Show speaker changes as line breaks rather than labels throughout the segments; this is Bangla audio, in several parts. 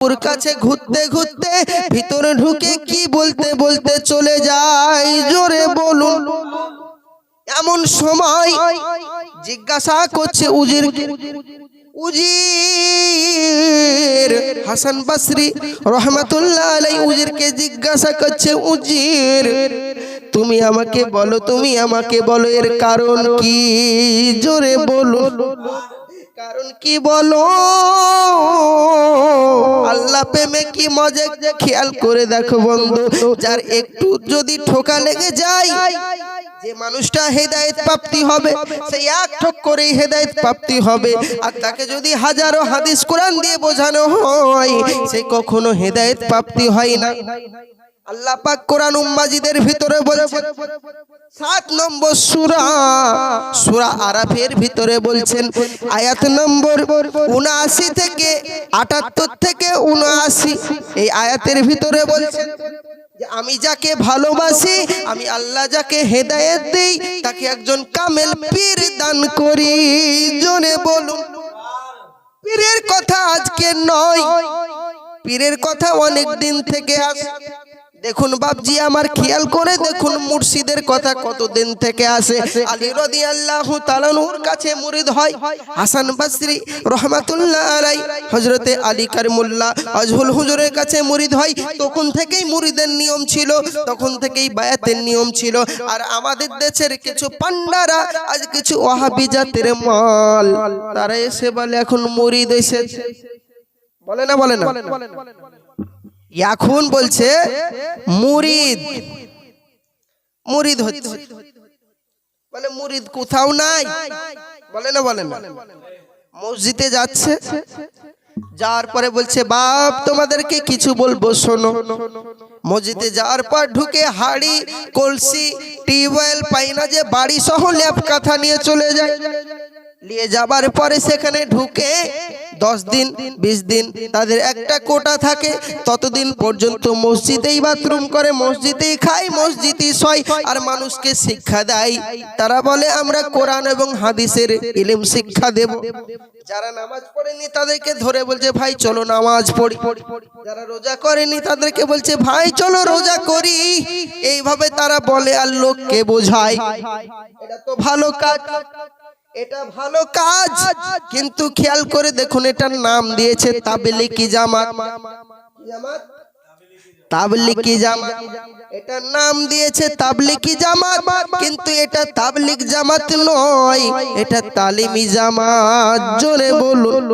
ওর কাছে ঘুরতে ঘুরতে ভিতরে ঢুকে কি বলতে বলতে চলে যায়? জোরে বলুন। এমন সময় জিজ্ঞাসা করছে উজির। উজির, হাসান বাসরি রহমাতুল্লাহ আলাই উজিরকে জিজ্ঞাসা করছে, উজির, তুমি আমাকে বলো, তুমি আমাকে বলো, এর কারণ কি? জোরে বলো কারণ কি বলো? আল্লাহ প্রেমে কি মজা? খেয়াল করে দেখো বন্ধু, যার একটু যদি ঠোকা লেগে যায়, যে মানুষটা হেদায়েত প্রাপ্তি হবে, সেই এক ঠক করেই হেদায়েত প্রাপ্তি হবে। আর তাকে যদি হাজারো হাদিস কোরআন দিয়ে বোঝানো হয়, সে কখনো হেদায়েত প্রাপ্তি হয় না। আল্লাহ পাক কোরআন উম্মাজিদের ভিতরে বলছেন, সাত নম্বর সূরা সূরা আরাফের ভিতরে বলছেন, আয়াত নম্বর উনআশি থেকে আটাত্তর থেকে উনআশি। এই আয়াতের ভিতরে বলছেন আমি যাকে ভালোবাসি, আমি আল্লাহ যাকে হেদায়েত দেই, তাকে একজন কামেল পীর দান করি। জোরে বলুন, পীরের কথা আজকে নয়, পীরের কথা অনেক দিন থেকে আসে দেখুন বাপজি, আমার খেয়াল করে দেখুন মুর্শিদের কথা কতদিন থেকে আসে আলী রদি আল্লাহ কাছে মুরিদ হয়। হাসান বাসরি রহমাতুল্লাহ আলাই হজরতে আলী কারিমুল্লাহ আজহুল হুজুরের কাছে মুরিদ হয়। তখন থেকেই মুরিদের নিয়ম ছিল, তখন থেকেই বায়াতের নিয়ম ছিল। আর আমাদের দেশের কিছু পান্ডারা আজ কিছু ওয়াহাবি জাতের মাল, তারা এসে বলে, এখন মুরিদ এসেছে। বলে না বলে না? এখন বলছে, মুরিদ। মুরিদ হচ্ছে। বলে, মুরিদ কোথাও নাই? বলে না বলে না। মসজিদে যাচ্ছে। যাওয়ার পরে বলছে, বাপ, তোমাদেরকে কিছু বলব, শোনো। মসজিদে যাওয়ার পর ঢুকে হাড়ি, কলসি, টিউবওয়েল পাই না যে বাড়ি সহ ল্যাপ কাঁথা নিয়ে চলে যায়। নিয়ে যাবার পরে সেখানে ঢুকে দশ দিন, বিশ দিন তাদের একটা কোটা থাকে। ততদিন পর্যন্ত মসজিদেই বাথরুম করে, মসজিদেই খায়, মসজিদেই শয় আর মানুষকে শিক্ষা দেয়। তারা বলে, আমরা কোরআন এবং হাদিসের ইলিম শিক্ষা দেব। যারা নামাজ পড়েনি তাদেরকে ধরে বলছে, ভাই, চলো নামাজ পড়ি। যারা রোজা করেনি তাদেরকে বলছে, ভাই, চলো রোজা করি। এইভাবে তারা বলে আর লোককে বোঝায়। এটা তো ভালো কাজ। এটা ভালো কাজ। কিন্তু খেয়াল করে দেখুন, এটার নাম দিয়েছে তাবলিকি জামাত। জামাত? তাবলিকি জামাত? এটার নাম দিয়েছে তাবলিকি জামাত। কিন্তু এটা তাবলিক জামাত নয়, এটা তালিমি জামাত। জোরে বলুন।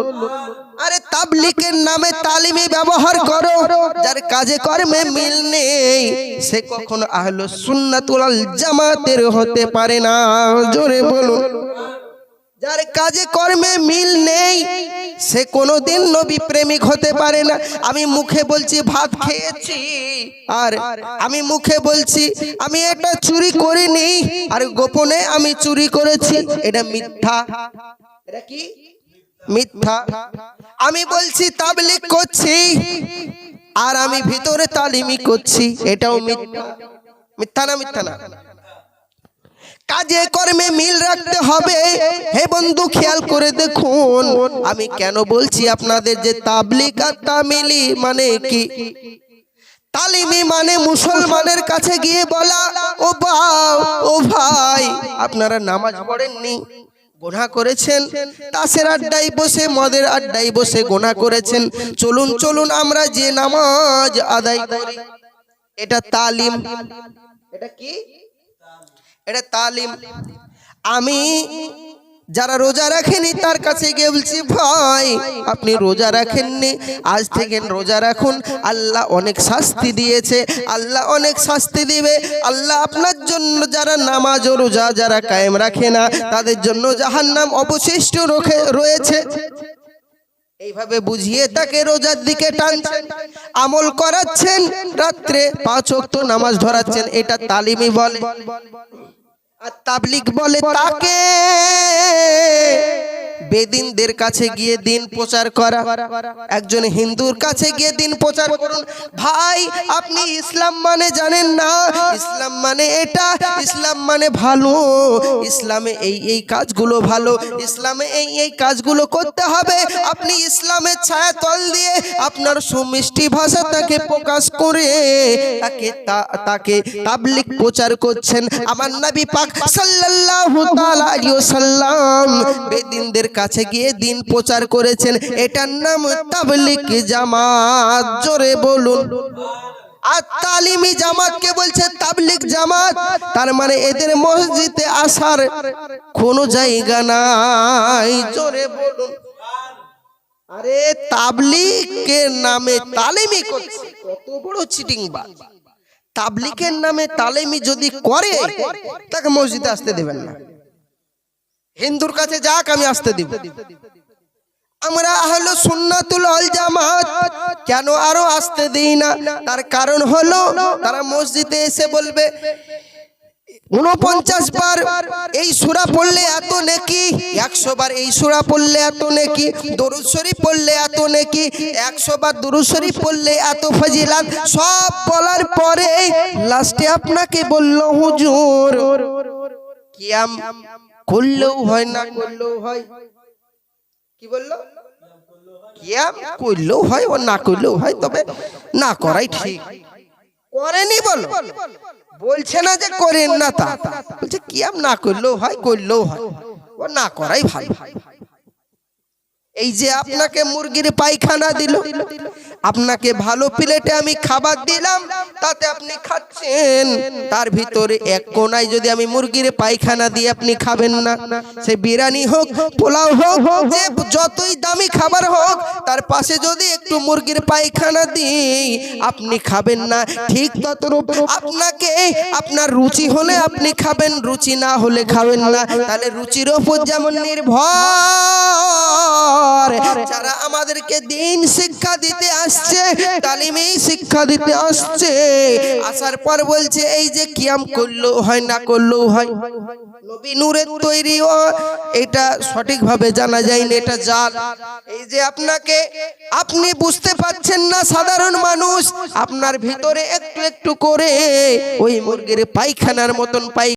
আরে তাবলিকের নামে তালিমি ব্যবহার করো, যার কাজে কর্মে মিল নেই, সে কখনো আহলো সুন্নাতুল জামাতের হতে পারে না। জোরে বলুন। যার কাজে কর্মে মিল নেই, সে কোনোদিন নবী প্রেমিক হতে পারে না। আমি মুখে বলছি, ভাত খেয়েছি। আর আমি মুখে বলছি, আমি এটা চুরি করিনি। আর গোপনে আমি চুরি করেছি। এটা মিথ্যা। এটা কি? মিথ্যা। আমি বলছি তাবলিক করছি। আর আমি ভিতরে তালিমি করছি। এটাও মিথ্যা। মিথ্যা না মিথ্যা না? কাজে কর্মে মিল রাখতে হবে। হে বন্ধু, খেয়াল করে দেখুন, আমি কেন বলছি আপনাদের যে তাবলিক আর তামিলি মানে কি? তালিমি মানে মুসলমানের কাছে গিয়ে বলা, ও বাও ও ভাই, আপনারা নামাজ পড়েননি গোনা করেছেন, তাসের আড্ডায় বসে, মদের আড্ডায় বসে গোনা করেছেন, চলুন চলুন আমরা যে নামাজ আদায় করি, এটা তালিম। এটা কি? এটা তালিম। আমি যারা রোজা রাখেনি, তার কাছে গিয়ে বলছি, ভাই, আপনি রোজা রাখেননি। আজ থেকে রোজা রাখুন। আল্লাহ অনেক শাস্তি দিয়েছে। আল্লাহ অনেক শাস্তি দিবে। আল্লাহ আপনার জন্য যারা নামাজ ও রোজা যারা কায়েম রাখে না, তাদের জন্য যাহার নাম অবশিষ্ট রোখে, রয়েছে। এইভাবে বুঝিয়ে তাকে রোজার দিকে টানছেন। আমল করাচ্ছেন। রাত্রে পাঁচ ওয়াক্ত নামাজ ধরাচ্ছেন। এটা তালিমি বলে। আর তাবলিক বলে তাকে। বেদিনদের কাছে গিয়ে দিন প্রচার করা। একজন হিন্দুর কাছে গিয়ে দিন প্রচার করুন। ভাই, আপনি ইসলাম মানে জানেন না। ইসলাম মানে এটা, ইসলাম মানে ভালো। ইসলামে এই এই কাজগুলো ভালো। ইসলামে এই এই কাজগুলো করতে হবে। আপনি ইসলামের ছায়া তল দিয়ে আপনার সুমিষ্টি ভাষা তাকে প্রকাশ করে তাকে তাকে তাবলিক প্রচার করছেন। আমার নবী পাক সাল্লাল্লাহু তাআলা আলাইহি সাল্লাম বেদিনদের কাছে গিয়ে দিন প্রচার করেছেন। এটার নাম তাবলিক জামাত। জোরে বলুন। আর তালিমি জামাতকে বলছে তাবলিক জামাত। তার মানে এদের মসজিদে আসার কোনো জায়গা নাই। জোরে বলুন। আরে তাবলিকের নামে তালিমি করছে। কত বড় চিটিং বা তাবলিকের নামে তালিমি যদি করে, তাকে মসজিদে আসতে দেবেন না। হিন্দুর কাছে যাক, আমি আসতে দিব। আমরা হলো সুন্নাতুল আল জামাত, কেন আরও আসতে দিই না? তার কারণ হলো, তারা মসজিদে এসে বলবে, উনপঞ্চাশ বার এই সুরা পড়লে এত নেকি, একশো বার এই সুরা পড়লে এত নেকি, দরুদ শরীফ পড়লে এত নেকি, একশো বার দরুদ শরীফ পড়লে এত ফজিলাত, সব বলার পরে লাস্টে আপনাকে বলল, হুজুর, কিয়াম করলেও হয় না। করলেও হয়। কি বলল? কিয়াম করলেও হয় ও না করলেও হয় তবে না করাই ঠিক। করেনি বলো। বলছে না যে করেন না তা। বলছে কিয়াম না করলেও হয় করলেও হয়। ও না করাই ভালো। এই যে আপনাকে মুরগির পায়খানা দিল, আপনাকে ভালো প্লেটে আমি খাবার দিলাম, তাতে আপনি খাচ্ছেন। তার ভিতরে এক কোনায় যদি আমি মুরগির পায়খানা দিয়ে আপনি খাবেন না, সে বিরিয়ানি হোক, পোলাও হোক, যে যতই দামি খাবার হোক, তার পাশে যদি একটু মুরগির পায়খানা দিই, আপনি খাবেন না। ঠিক ততরূপ আপনাকে আপনার রুচি হলে আপনি খাবেন, রুচি না হলে খাবেন না। তাহলে রুচির ওপর যেমন নির্ভর যারা আমাদেরকে দিন শিক্ষা দিতে আসছে তালিমেই শিক্ষা দিতে আসছে। আসার পর বলছে এই যে কিয়াম করলেও হয় না করলেও হয়। নবী নূরের তৈরি ও এটা সঠিকভাবে জানা যায়নি এটা জাল এই যে আপনাকে আপনি বুঝতে পারছেন না সাধারণ মানুষ আপনার ভিতরে একটু একটু করে ওই মুরগির পায়খানার মতন পাই